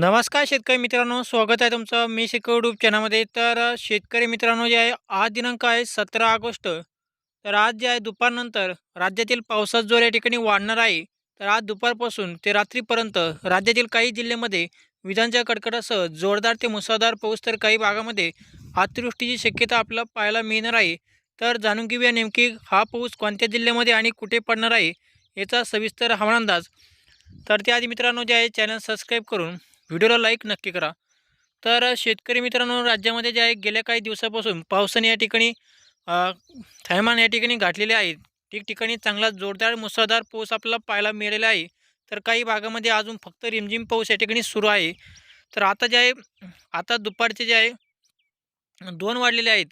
नमस्कार शेतकरी मित्रांनो स्वागत आहे तुमचं मी शेतकरी यूट्यूब चॅनलमध्ये. तर शेतकरी मित्रांनो जे आहे आज दिनांक आहे सतरा ऑगस्ट. तर आज जे आहे दुपारनंतर राज्यातील पावसाचा जोर या ठिकाणी वाढणार आहे. तर आज दुपारपासून ते रात्रीपर्यंत राज्यातील काही जिल्ह्यामध्ये विजांच्या कडकडासह जोरदार ते मुसळधार पाऊस तर काही भागामध्ये अतिवृष्टीची शक्यता आपल्याला पाहायला मिळणार आहे. तर जाणून घेऊया नेमकी हा पाऊस कोणत्या जिल्ह्यामध्ये आणि कुठे पडणार आहे याचा सविस्तर हवामान अंदाज. तर त्याआधी मित्रांनो जे आहे चॅनल सबस्क्राईब करून व्हिडिओला लाईक नक्की करा. तर शेतकरी मित्रांनो राज्यामध्ये जे आहे गेल्या काही दिवसापासून पावसाने या ठिकाणी थैमान या ठिकाणी गाठलेले आहे. ठिकठिकाणी चांगला जोरदार मुसळधार पाऊस आपल्याला पाहायला मिळालेला आहे. तर काही भागामध्ये अजून फक्त रिमझिम पाऊस या ठिकाणी सुरू आहे. तर आता जे आहे आता दुपारचे जे आहे दोन वाढलेले आहेत.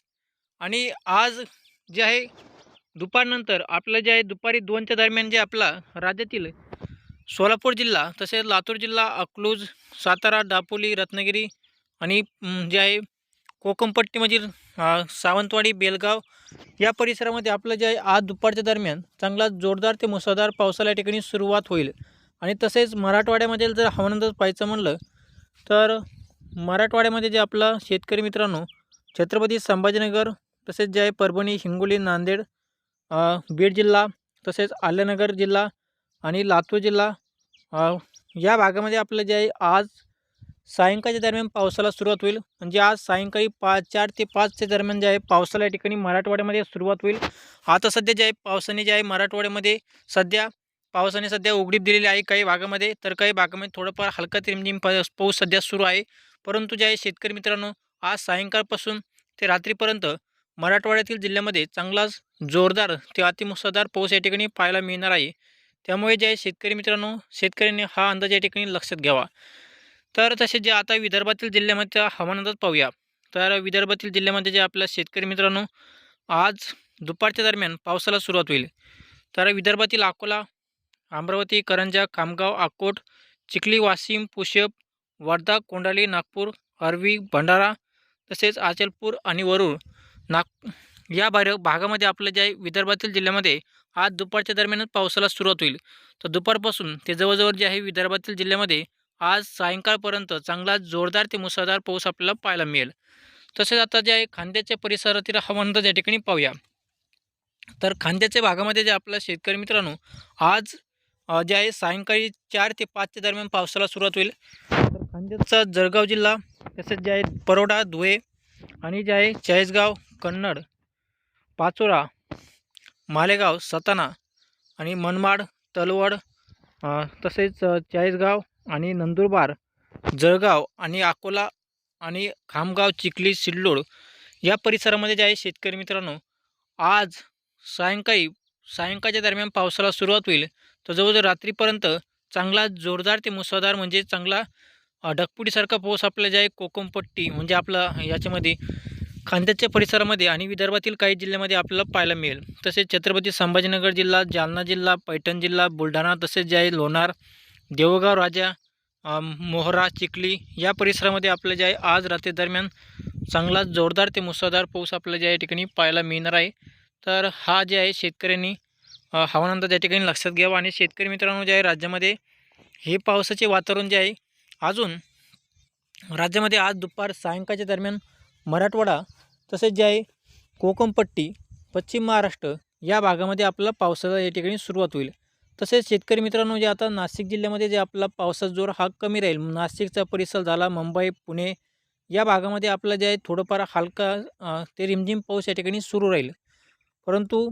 आणि आज जे आहे दुपारनंतर आपलं जे आहे दुपारी दोनच्या दरम्यान जे आपला राज्यातील सोलापूर जिल्हा तसेच लातूर जिल्हा अकलूज सातारा दापोली रत्नागिरी आणि जे आहे कोकमपट्टीमधील सावंतवाडी बेलगाव या परिसरामध्ये आपलं जे आहे आज दुपारच्या दरम्यान चांगला जोरदार ते मुसळधार पावसाला ठिकाणी सुरुवात होईल. आणि तसेच मराठवाड्यामध्ये जर हवामान पाहायचं म्हणलं तर मराठवाड्यामध्ये जे आपला शेतकरी मित्रांनो छत्रपती संभाजीनगर तसेच जे आहे परभणी हिंगोली नांदेड बीड जिल्हा तसेच आल्यानगर जिल्हा आणि लातूर जिल्हा या भागामध्ये आपलं जे आहे आज सायंकाळच्या दरम्यान पावसाला सुरुवात होईल. म्हणजे आज सायंकाळी पाच चार ते पाचच्या दरम्यान जे आहे पावसाला या ठिकाणी मराठवाड्यामध्ये सुरुवात होईल. आता सध्या जे आहे पावसाने जे आहे मराठवाड्यामध्ये सध्या पावसाने सध्या उघडीप दिलेली आहे काही भागामध्ये. तर काही भागामध्ये थोडंफार हलका रिमझिम पाऊस पाऊस सध्या सुरू आहे. परंतु जे आहे शेतकरी मित्रांनो आज सायंकाळपासून ते रात्रीपर्यंत मराठवाड्यातील जिल्ह्यामध्ये चांगलाच जोरदार ते अतिमुसळधार पाऊस या ठिकाणी पाहायला मिळणार आहे. त्यामुळे जे आहे शेतकरी मित्रांनो शेतकऱ्यांनी हा अंदाज या ठिकाणी लक्षात घ्यावा. तर तसे जे आता विदर्भातील जिल्ह्यामध्ये हवामान अंदाज पाहूया. तर विदर्भातील जिल्ह्यामध्ये जे आपल्या शेतकरी मित्रांनो आज दुपारच्या दरम्यान पावसाला सुरुवात होईल. तर विदर्भातील अकोला अमरावती करंजा खामगाव अकोट चिखली वाशिम पुशप वर्धा कोंडाली नागपूर अरवी भंडारा तसेच अचलपूर आणि वरूर नाग या भार भागामध्ये आपलं जे आहे विदर्भातील जिल्ह्यामध्ये आज दुपारच्या दरम्यानच पावसाला सुरुवात होईल. तर दुपारपासून ते जवळजवळ जे आहे विदर्भातील जिल्ह्यामध्ये आज सायंकाळपर्यंत चांगला जोरदार ते मुसळधार पाऊस आपल्याला पाहायला मिळेल. तसेच आता जे आहे खांद्याच्या परिसरातील हवामान या ठिकाणी पाहूया. तर खांद्याच्या भागामध्ये जे आपला शेतकरी मित्रांनो आज जे आहे सायंकाळी चार ते पाचच्या दरम्यान पावसाला सुरुवात होईल. तर खांद्याचा जळगाव जिल्हा तसेच जे आहे परोडा धुळे आणि जे आहे चाळीसगाव कन्नड पाचोरा मालेगाव सताना आणि मनमाड तलवड तसेच चाळीसगाव आणि नंदुरबार जळगाव आणि अकोला आणि खामगाव चिखली सिल्लोड या परिसरामध्ये जे आहे शेतकरी मित्रांनो आज सायंकाळी सायंकाळच्या दरम्यान पावसाला सुरुवात होईल. तर जवळजवळ रात्रीपर्यंत चांगला जोरदार ते मुसळधार म्हणजे चांगला अ, पाऊस आपल्या जे आहे कोकमपट्टी म्हणजे आपला याच्यामध्ये खांद्याच्या परिसरामध्ये आणि विदर्भातील काही जिल्ह्यामध्ये आपल्याला पाहायला मिळेल. तसेच छत्रपती संभाजीनगर जिल्हा जालना जिल्हा पैठण जिल्हा बुलढाणा तसेच जे आहे लोणार देवगाव राजा मोहरा चिखली या परिसरामध्ये आपल्या जे आहे आज रात्री दरम्यान चांगला जोरदार ते मुसळधार पाऊस आपल्याला जे या ठिकाणी पाहायला मिळणार आहे. तर हा जे आहे शेतकऱ्यांनी हवानंतर त्या ठिकाणी लक्षात घ्यावा आणि शेतकरी मित्रांनो जे आहे राज्यामध्ये हे पावसाचे वातावरण जे आहे अजून राज्यामध्ये आज दुपार सायंकाळच्या दरम्यान मराठवाडा तसेच जे आहे कोकमपट्टी पश्चिम महाराष्ट्र या भागामध्ये आपला पावसाचा या ठिकाणी सुरुवात होईल. तसेच शेतकरी मित्रांनो जे आता नाशिक जिल्ह्यामध्ये जे आपला पावसाचा जोर हा कमी राहील नाशिकचा परिसर झाला मुंबई पुणे या भागामध्ये आपलं जे आहे थोडंफार हलका ते रिमझिम पाऊस या ठिकाणी सुरू राहील. परंतु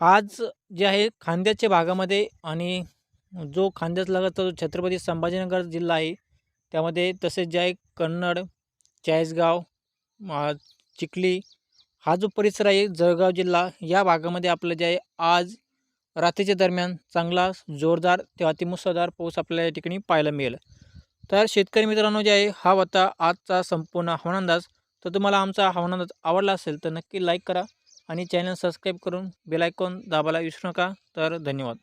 आज जे आहे खांद्याच्या भागामध्ये आणि जो खांद्याच लागत जो छत्रपती संभाजीनगर जिल्हा आहे त्यामध्ये तसेच जे आहे कन्नड चाळीसगाव चिखली हा जो परिसर आहे जळगाव जिल्हा या भागामध्ये आपलं जे आहे आज रात्रीच्या दरम्यान चांगला जोरदार ते अतिमुसळधार पाऊस आपल्याला या ठिकाणी पाहायला मिळेल. तर शेतकरी मित्रांनो जे आहे हा होता आजचा संपूर्ण हवामान अंदाज तर तुम्हाला आमचा हवामान अंदाज आवडला असेल तर नक्की लाईक करा आणि चॅनल सबस्क्राईब करून बेलायकॉन दाबायला विसरू नका. तर धन्यवाद.